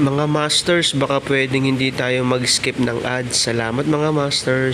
Mga Masters, baka pwedeng hindi tayo mag-skip ng ads. Salamat mga Masters.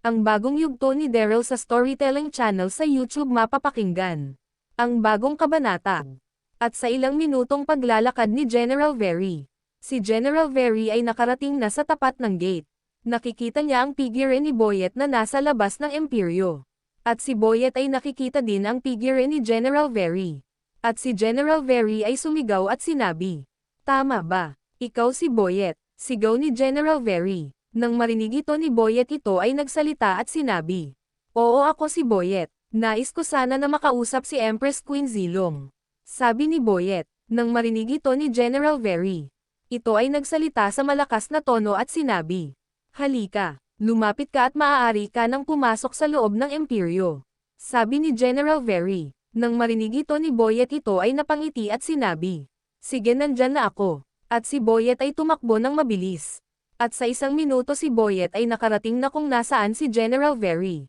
Ang bagong yugto ni Daryl sa Storytelling Channel sa YouTube mapapakinggan. Ang bagong kabanata. At sa ilang minutong paglalakad ni General Very. Si General Very ay nakarating na sa tapat ng gate. Nakikita niya ang figure ni Boyet na nasa labas ng Imperyo. At si Boyet ay nakikita din ang figure ni General Very. At si General Very ay sumigaw at sinabi, Tama ba? Ikaw si Boyet, sigaw ni General Very. Nang marinig ito ni Boyet ito ay nagsalita at sinabi, Oo ako si Boyet, nais ko sana na makausap si Empress Queen Zilong. Sabi ni Boyet, nang marinig ito ni General Very. Ito ay nagsalita sa malakas na tono at sinabi, Halika, lumapit ka at maaari ka nang pumasok sa loob ng Imperyo. Sabi ni General Very. Nang marinig ito ni Boyet ito ay napangiti at sinabi, Sige nandyan na ako. At si Boyet ay tumakbo ng mabilis. At sa isang minuto si Boyet ay nakarating na kung nasaan si General Very.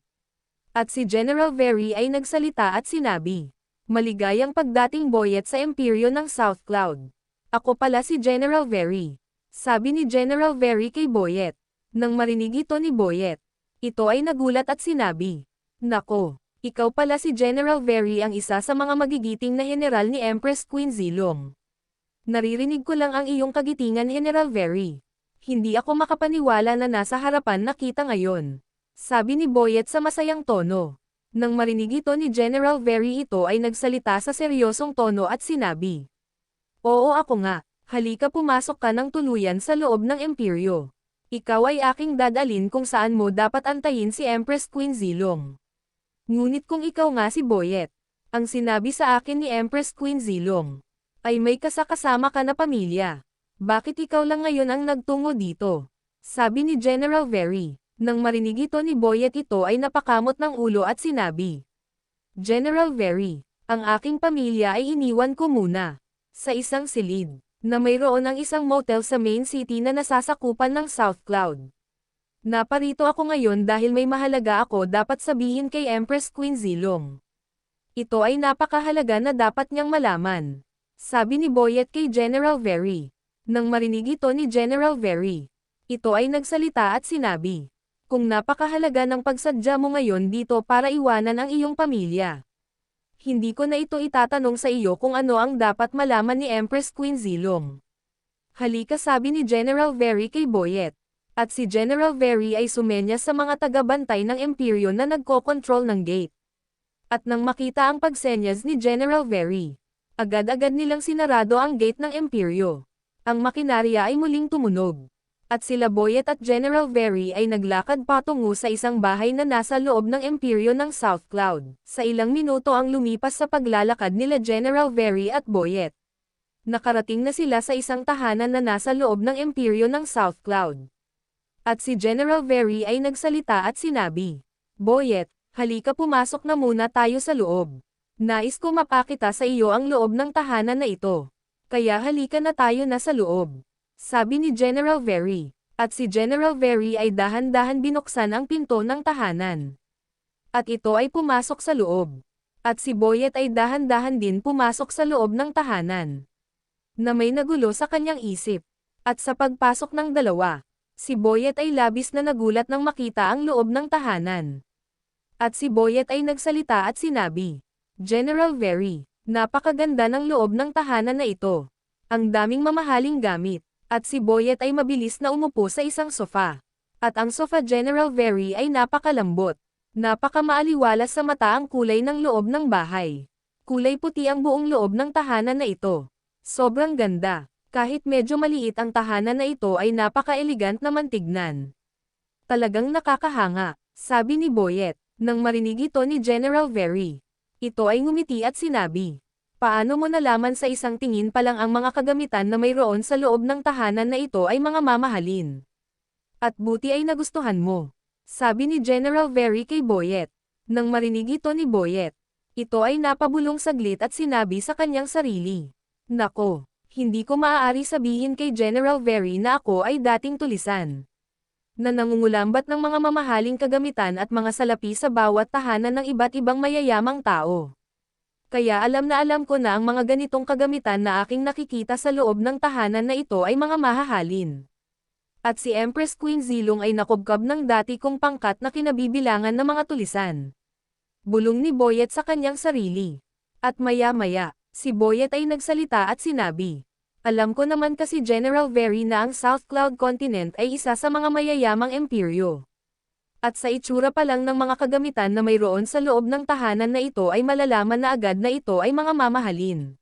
At si General Very ay nagsalita at sinabi, Maligayang pagdating Boyet sa Imperyo ng South Cloud. Ako pala si General Very. Sabi ni General Very kay Boyet. Nang marinig ito ni Boyet, ito ay nagulat at sinabi, Nako, ikaw pala si General Very ang isa sa mga magigiting na general ni Empress Queen Zilong. Naririnig ko lang ang iyong kagitingan General Very. Hindi ako makapaniwala na nasa harapan nakita ngayon. Sabi ni Boyet sa masayang tono. Nang marinig ito ni General Very ito ay nagsalita sa seryosong tono at sinabi. Oo ako nga, halika pumasok ka ng tuluyan sa loob ng Imperyo. Ikaw ay aking dadalin kung saan mo dapat antayin si Empress Queen Zilong. Ngunit kung ikaw nga si Boyet, ang sinabi sa akin ni Empress Queen Zilong, ay may kasakasama ka na pamilya. Bakit ikaw lang ngayon ang nagtungo dito? Sabi ni General Very. Nang marinig ito ni Boyet ito ay napakamot ng ulo at sinabi. General Very, ang aking pamilya ay iniwan ko muna. Sa isang silid, na mayroon ang isang motel sa main city na nasasakupan ng South Cloud. Naparito ako ngayon dahil may mahalaga ako dapat sabihin kay Empress Queen Zilong. Ito ay napakahalaga na dapat niyang malaman. Sabi ni Boyet kay General Very. Nang marinig ito ni General Very, ito ay nagsalita at sinabi, Kung napakahalaga ng pagsadya mo ngayon dito para iwanan ang iyong pamilya. Hindi ko na ito itatanong sa iyo kung ano ang dapat malaman ni Empress Queen Zilong. Halika sabi ni General Very kay Boyet. At si General Very ay sumenya sa mga tagabantay ng Imperyo na nagko-control ng gate. At nang makita ang pagsenyas ni General Very, agad-agad nilang sinarado ang gate ng Imperyo. Ang makinarya ay muling tumunog. At sila Boyet at General Very ay naglakad patungo sa isang bahay na nasa loob ng Imperyo ng South Cloud. Sa ilang minuto ang lumipas sa paglalakad nila General Very at Boyet. Nakarating na sila sa isang tahanan na nasa loob ng Imperyo ng South Cloud. At si General Very ay nagsalita at sinabi, Boyet, halika pumasok na muna tayo sa loob. Nais ko mapakita sa iyo ang loob ng tahanan na ito. Kaya halika na tayo na sa loob. Sabi ni General Very. At si General Very ay dahan-dahan binuksan ang pinto ng tahanan. At ito ay pumasok sa loob. At si Boyet ay dahan-dahan din pumasok sa loob ng tahanan. Na may nagulo sa kanyang isip. At sa pagpasok ng dalawa, si Boyet ay labis na nagulat nang makita ang loob ng tahanan. At si Boyet ay nagsalita at sinabi, General Very, napakaganda ng loob ng tahanan na ito. Ang daming mamahaling gamit. At si Boyet ay mabilis na umupo sa isang sofa. At ang sofa General Very ay napakalambot. Napakamaaliwalas sa mata ang kulay ng loob ng bahay. Kulay puti ang buong loob ng tahanan na ito. Sobrang ganda. Kahit medyo maliit ang tahanan na ito ay napaka-elegant naman tignan. Talagang nakakahanga, sabi ni Boyet, nang marinig ito ni General Very. Ito ay ngumiti at sinabi, Paano mo nalaman sa isang tingin pa lang ang mga kagamitan na mayroon sa loob ng tahanan na ito ay mga mamahalin? At buti ay nagustuhan mo. Sabi ni General Very kay Boyet. Nang marinig ito ni Boyet, ito ay napabulong saglit at sinabi sa kanyang sarili. Nako, hindi ko maaari sabihin kay General Very na ako ay dating tulisan. Na nangungulambat ng mga mamahaling kagamitan at mga salapi sa bawat tahanan ng iba't ibang mayayamang tao. Kaya alam na alam ko na ang mga ganitong kagamitan na aking nakikita sa loob ng tahanan na ito ay mga mahahalin. At si Empress Queen Zilong ay nakubkab ng dati kong pangkat na kinabibilangan ng mga tulisan. Bulong ni Boyet sa kanyang sarili. At maya-maya, si Boyet ay nagsalita at sinabi, Alam ko naman kasi General Very na ang South Cloud Continent ay isa sa mga mayayamang imperyo. At sa itsura pa lang ng mga kagamitan na mayroon sa loob ng tahanan na ito ay malalaman na agad na ito ay mga mamahalin.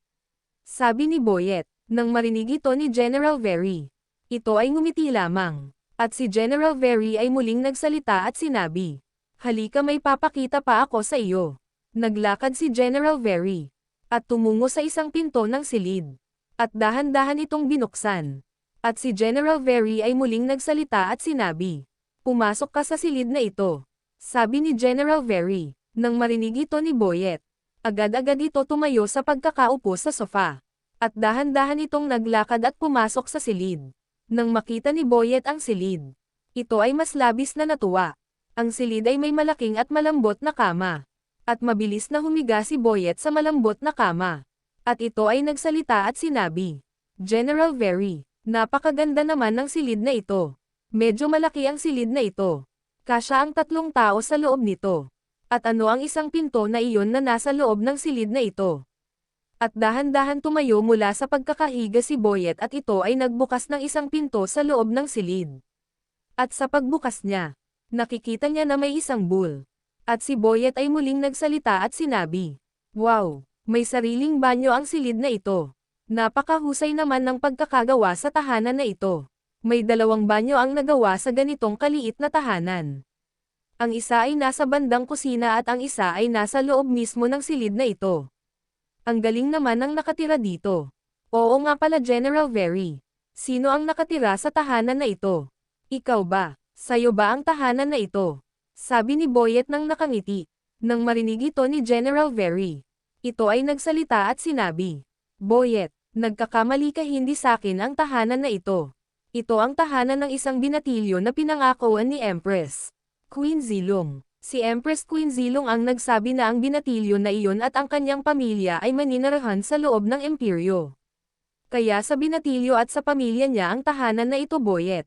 Sabi ni Boyet, nang marinig ito ni General Very. Ito ay ngumiti lamang. At si General Very ay muling nagsalita at sinabi, Halika may papakita pa ako sa iyo. Naglakad si General Very. At tumungo sa isang pinto ng silid. At dahan-dahan itong binuksan. At si General Very ay muling nagsalita at sinabi, Pumasok ka sa silid na ito. Sabi ni General Very, nang marinig ito ni Boyet. Agad-agad ito tumayo sa pagkakaupo sa sofa. At dahan-dahan itong naglakad at pumasok sa silid. Nang makita ni Boyet ang silid, ito ay mas labis na natuwa. Ang silid ay may malaking at malambot na kama. At mabilis na humiga si Boyet sa malambot na kama. At ito ay nagsalita at sinabi, General Very, napakaganda naman ng silid na ito. Medyo malaki ang silid na ito. Kasya ang tatlong tao sa loob nito. At ano ang isang pinto na iyon na nasa loob ng silid na ito? At dahan-dahan tumayo mula sa pagkakahiga si Boyet at ito ay nagbukas ng isang pinto sa loob ng silid. At sa pagbukas niya, nakikita niya na may isang bull. At si Boyet ay muling nagsalita at sinabi, Wow, may sariling banyo ang silid na ito. Napakahusay naman ng pagkakagawa sa tahanan na ito. May dalawang banyo ang nagawa sa ganitong kaliit na tahanan. Ang isa ay nasa bandang kusina at ang isa ay nasa loob mismo ng silid na ito. Ang galing naman ng nakatira dito. Oo nga pala General Very. Sino ang nakatira sa tahanan na ito? Ikaw ba? Sayo ba ang tahanan na ito? Sabi ni Boyet nang nakangiti. Nang marinig ito ni General Very. Ito ay nagsalita at sinabi. Boyet, nagkakamali ka hindi sa akin ang tahanan na ito. Ito ang tahanan ng isang binatilyo na pinangakuan ni Empress. Queen Zilong. Si Empress Queen Zilong ang nagsabi na ang binatilyo na iyon at ang kanyang pamilya ay maninirahan sa loob ng imperyo. Kaya sa binatilyo at sa pamilya niya ang tahanan na ito Boyet.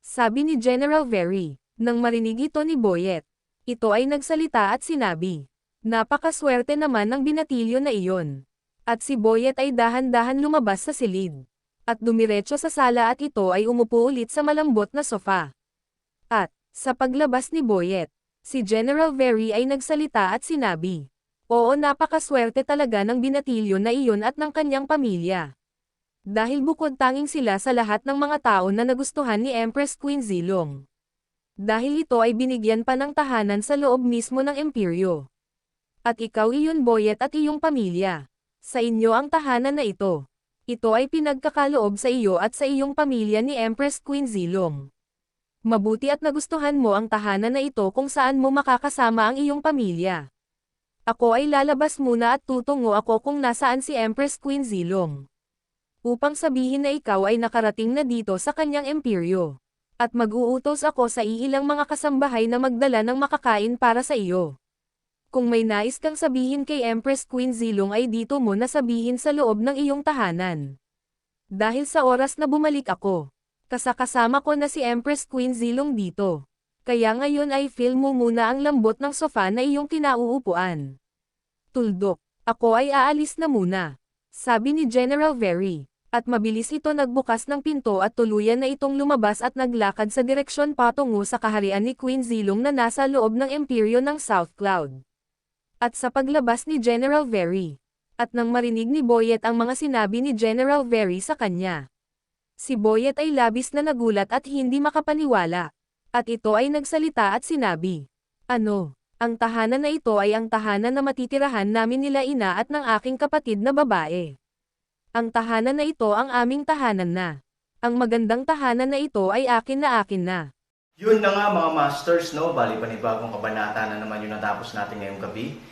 Sabi ni General Very, nang marinig ito ni Boyet. Ito ay nagsalita at sinabi, Napakaswerte naman ng binatilyo na iyon. At si Boyet ay dahan-dahan lumabas sa silid at dumiretso sa sala at ito ay umupo ulit sa malambot na sofa. At, sa paglabas ni Boyet, si General Very ay nagsalita at sinabi, Oo napakaswerte talaga ng binatilyo na iyon at ng kanyang pamilya. Dahil bukod tanging sila sa lahat ng mga tao na nagustuhan ni Empress Queen Zilong. Dahil ito ay binigyan pa ng tahanan sa loob mismo ng imperyo. At ikaw iyon Boyet at iyong pamilya. Sa inyo ang tahanan na ito. Ito ay pinagkakaloob sa iyo at sa iyong pamilya ni Empress Queen Zilong. Mabuti at nagustuhan mo ang tahanan na ito kung saan mo makakasama ang iyong pamilya. Ako ay lalabas muna at tutungo ako kung nasaan si Empress Queen Zilong. Upang sabihin na ikaw ay nakarating na dito sa kanyang imperyo. At mag-uutos ako sa iilang mga kasambahay na magdala ng makakain para sa iyo. Kung may nais kang sabihin kay Empress Queen Zilong ay dito mo na sabihin sa loob ng iyong tahanan. Dahil sa oras na bumalik ako, kasakasama ko na si Empress Queen Zilong dito. Kaya ngayon ay feel mo muna ang lambot ng sofa na iyong kinauupuan. Tuldok, ako ay aalis na muna. Sabi ni General Very. At mabilis ito nagbukas ng pinto at tuluyan na itong lumabas at naglakad sa direksyon patungo sa kaharian ni Queen Zilong na nasa loob ng imperyo ng South Cloud. At sa paglabas ni General Very, at nang marinig ni Boyet ang mga sinabi ni General Very sa kanya. Si Boyet ay labis na nagulat at hindi makapaniwala. At ito ay nagsalita at sinabi, Ano, ang tahanan na ito ay ang tahanan na matitirahan namin nila ina at ng aking kapatid na babae. Ang tahanan na ito ang aming tahanan na. Ang magandang tahanan na ito ay akin na akin na. Yun na nga mga masters, no? Bali panibagong kabanata na naman yung natapos natin ngayong gabi.